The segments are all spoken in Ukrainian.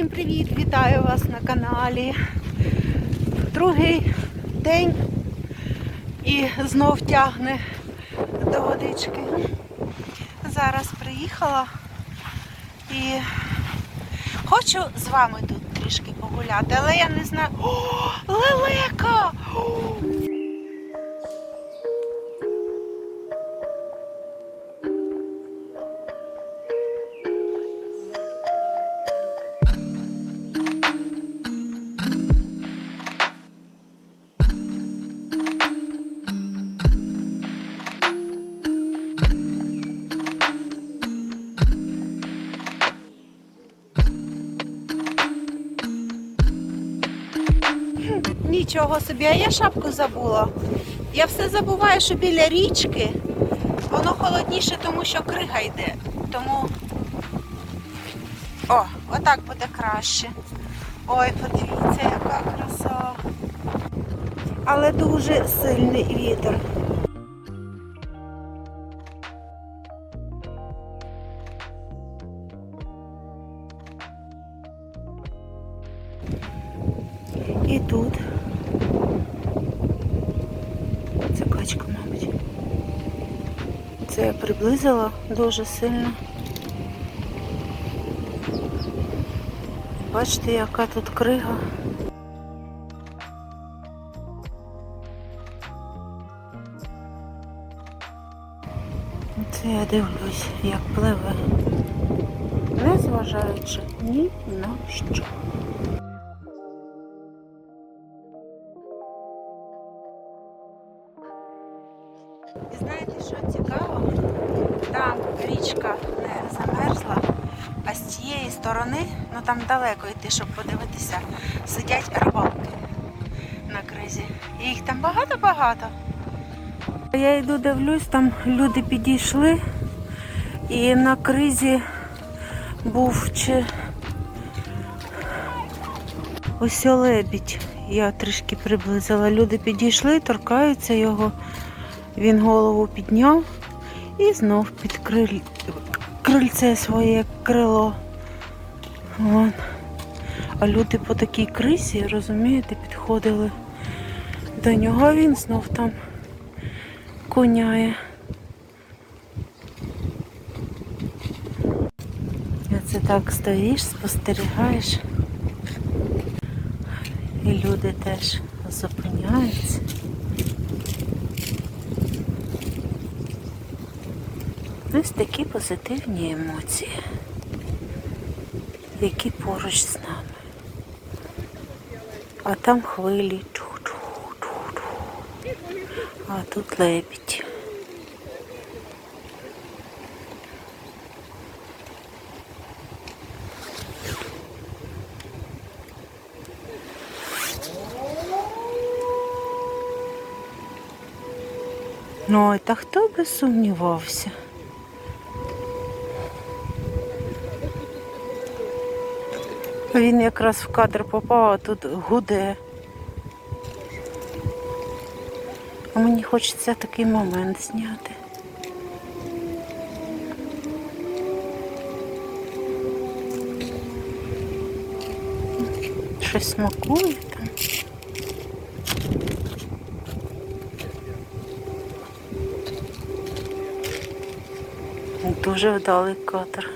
Всім привіт! Вітаю вас на каналі. Другий день і знов тягне до водички. Зараз приїхала і хочу з вами тут трішки погуляти, але я не знаю. О, лелека! Нічого собі, а я шапку забула. Я все забуваю, що біля річки воно холодніше, тому що крига йде. Тому. О, отак буде краще. Ой, подивіться, яка краса. Але дуже сильний вітер. І тут. Це качка, мабуть. Це я приблизила дуже сильно. Бачите, яка тут крига. Це я дивлюсь, як пливе, не зважаючи ні на що. Там далеко йти, щоб подивитися, сидять рибалки на кризі. І їх там багато-багато. Я йду дивлюсь, там люди підійшли, і на кризі був чи ось лебідь. Я трішки приблизила. Люди підійшли, торкаються його. Він голову підняв і знов під криль... крильце своє крило. Вон. А люди по такій крисі, розумієте, підходили до нього, а він знов там коняє. Це так стоїш, спостерігаєш. І люди теж зупиняються. Ось такі позитивні емоції, які поруч з нами. А там хвилі. чух-чух-чух-чух. А тут лебідь. Ой, та хто би сумнівався? Він якраз в кадр попав, а тут гуде. А мені хочеться такий момент зняти. Щось смакує там. Дуже вдалий кадр.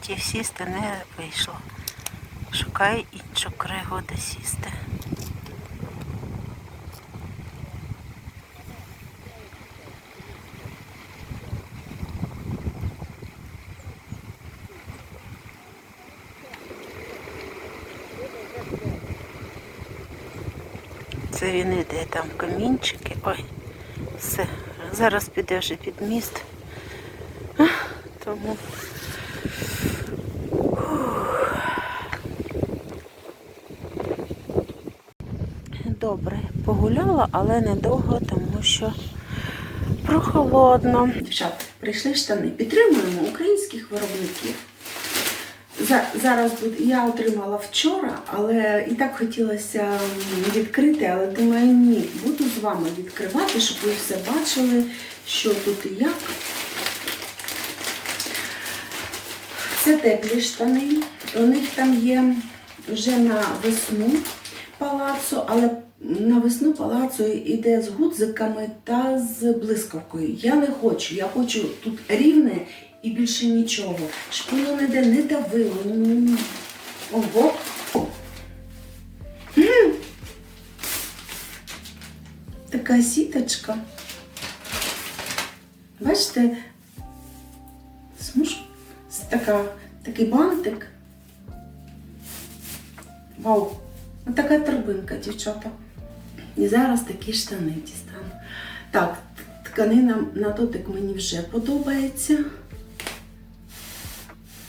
Хотів сісти, не вийшло. Шукає іншу кригу, де сісти. Це він іде там камінчики. Ой, все. Зараз піде вже під міст. Тому добре погуляла, але недовго, тому що прохолодно. Дівчат, прийшли штани. Підтримуємо українських виробників. Зараз я отримала вчора, але і так хотілося відкрити, але думаю, ні, буду з вами відкривати, щоб ви все бачили, що тут і як. Це теплі штани. У них там є вже на весну палацо, але на весну палацо йде з гудзиками та з блискавкою. Я не хочу, я хочу тут рівне і більше нічого. Щоб воно ніде не давило. Ого. Така сіточка. Бачите, смуж, така, такий бантик. Вау! Ось така торбинка, дівчата. І зараз такі штани дістану. Так, тканина на дотик мені вже подобається.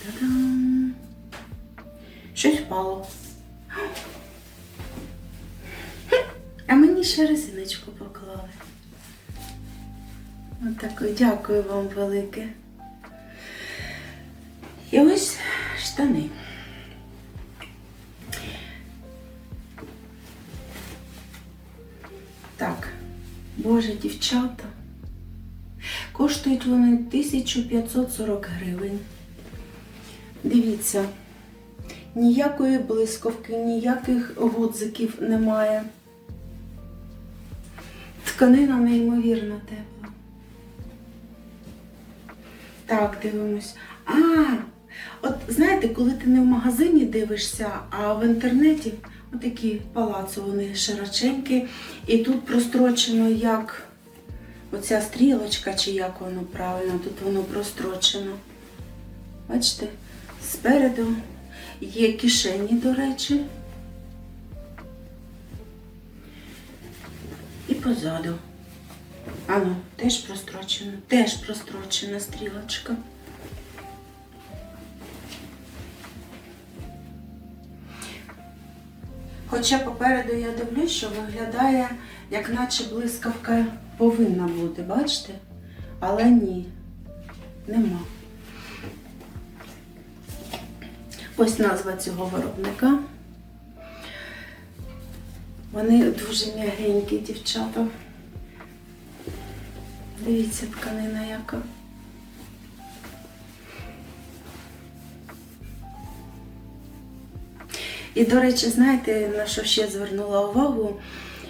Та-дам! Щось впало. А мені ще резиночку поклали. Отакої, дякую вам велике. І ось штани. Боже, дівчата. Коштують вони 1540 гривень. Дивіться, ніякої блискавки, ніяких гудзиків немає. Тканина неймовірно тепла. Так, дивимось. А, от знаєте, коли ти не в магазині дивишся, а в інтернеті отакі палаци, вони широченькі, і тут прострочено як оця стрілочка, чи як воно правильно, тут воно прострочено. Бачите, спереду є кишені, до речі. І позаду. Ано, теж прострочено, теж прострочена стрілочка. Хоча попереду я дивлюсь, що виглядає, як наче блискавка повинна бути, бачите? Але ні, нема. Ось назва цього виробника. Вони дуже м'ягенькі, дівчата. Дивіться, тканина яка. І, до речі, знаєте, на що ще звернула увагу?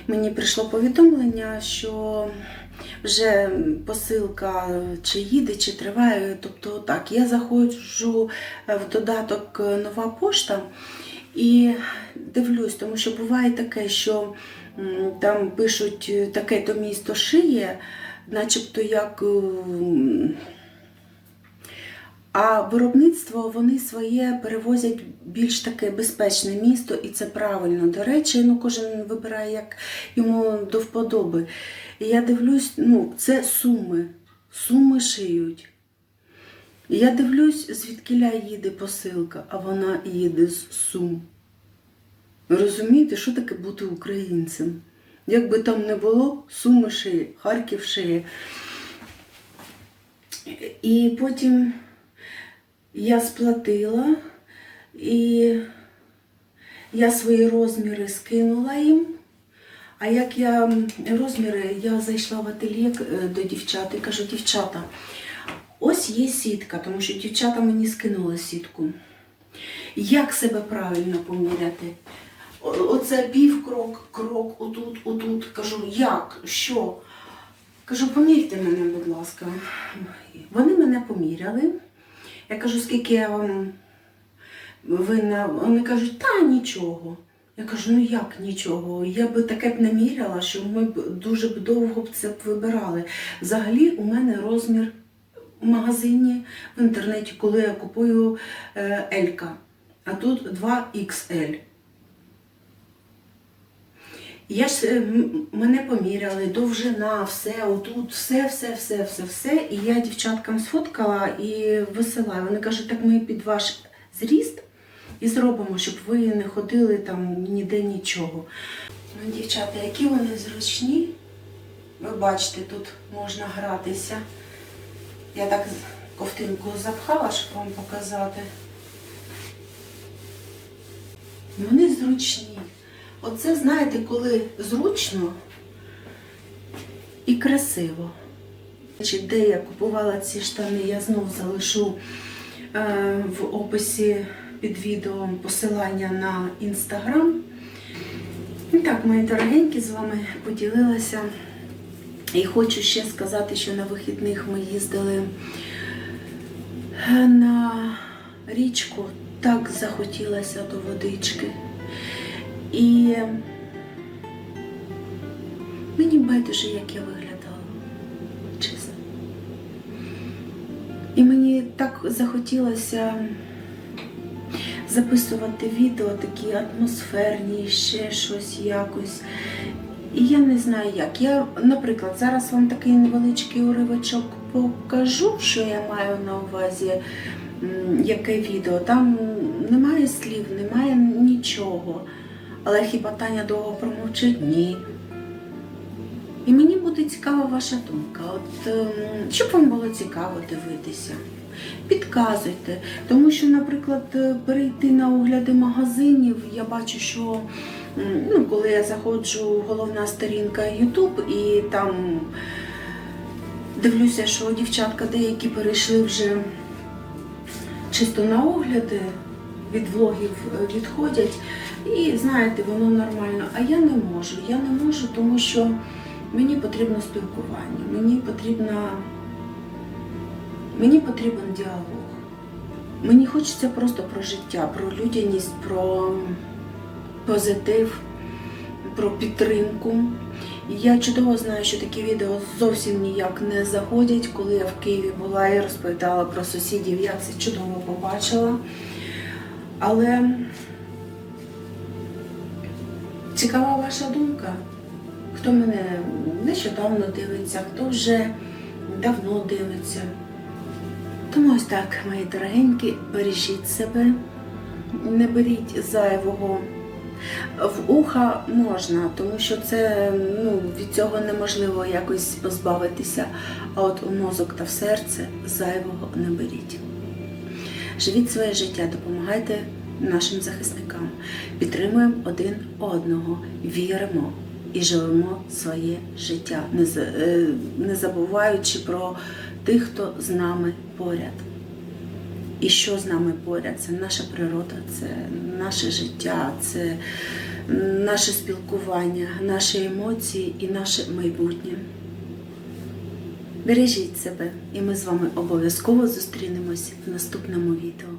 Мені прийшло повідомлення, що вже посилка чи їде, чи триває. Тобто так, я заходжу в додаток Нова пошта і дивлюсь, тому що буває таке, що там пишуть таке то місто шиє, начебто як. А виробництво вони своє перевозять більш таке безпечне місто, і це правильно. До речі, ну кожен вибирає, як йому до вподоби. І я дивлюсь, ну, це суми. Суми шиють. І я дивлюсь, звідкиля їде посилка, а вона їде з сум. Розумієте, що таке бути українцем? Як би там не було, суми шиє, Харків шиє. І потім я сплатила і я свої розміри скинула їм. А як я розміри, я зайшла в ательє е, до дівчат і кажу, дівчата, ось є сітка, тому що дівчата мені скинули сітку. Як себе правильно поміряти? Оце півкрок, крок, отут, отут. Кажу, як? Що? Кажу, помірте мене, будь ласка. Вони мене поміряли. Я кажу, скільки я вам винна. Вони кажуть, та нічого. Я кажу, ну як нічого? Я би таке б не міряла, що ми б дуже б довго б це б вибирали. Взагалі у мене розмір в магазині в інтернеті, коли я купую Елька, а тут 2XL. Я ж е, мене поміряли, довжина, все, отут, все, все, все, все, все. І я дівчаткам сфоткала і висилаю. Вони кажуть, так ми під ваш зріст і зробимо, щоб ви не ходили там ніде нічого. Ну, дівчата, які вони зручні. Ви бачите, тут можна гратися. Я так ковтинку запхала, щоб вам показати. Вони зручні. Оце, знаєте, коли зручно і красиво. Де я купувала ці штани, я знову залишу е, в описі під відео посилання на інстаграм. І так, мої дорогенькі, з вами поділилася. І хочу ще сказати, що на вихідних ми їздили на річку. Так захотілося до водички. І мені байдуже, як я виглядала. Чесно. І мені так захотілося записувати відео такі атмосферні, ще щось якось. І я не знаю як. Я, наприклад, зараз вам такий невеличкий уривочок покажу, що я маю на увазі, яке відео. Там немає слів, немає нічого. Але хіба Таня довго промовчить? Ні. І мені буде цікава ваша думка. От ем, щоб вам було цікаво дивитися. Підказуйте, тому що, наприклад, е, перейти на огляди магазинів, я бачу, що ну, коли я заходжу, головна сторінка YouTube, і там дивлюся, що дівчатка деякі перейшли вже чисто на огляди, від влогів е, відходять. І знаєте, воно нормально. А я не можу. Я не можу, тому що мені потрібно спілкування, мені потрібна. Мені потрібен діалог. Мені хочеться просто про життя, про людяність, про позитив, про підтримку. Я чудово знаю, що такі відео зовсім ніяк не заходять. Коли я в Києві була і розповідала про сусідів, я це чудово побачила. Але цікава ваша думка. Хто мене нещодавно дивиться, хто вже давно дивиться. Тому ось так, мої дорогенькі, бережіть себе, не беріть зайвого. В уха можна, тому що це ну, від цього неможливо якось позбавитися. А от у мозок та в серце зайвого не беріть. Живіть своє життя, допомагайте нашим захисникам, підтримуємо один одного, віримо і живемо своє життя, е, не забуваючи про тих, хто з нами поряд. І що з нами поряд? Це наша природа, це наше життя, це наше спілкування, наші емоції і наше майбутнє. Бережіть себе, і ми з вами обов'язково зустрінемось в наступному відео.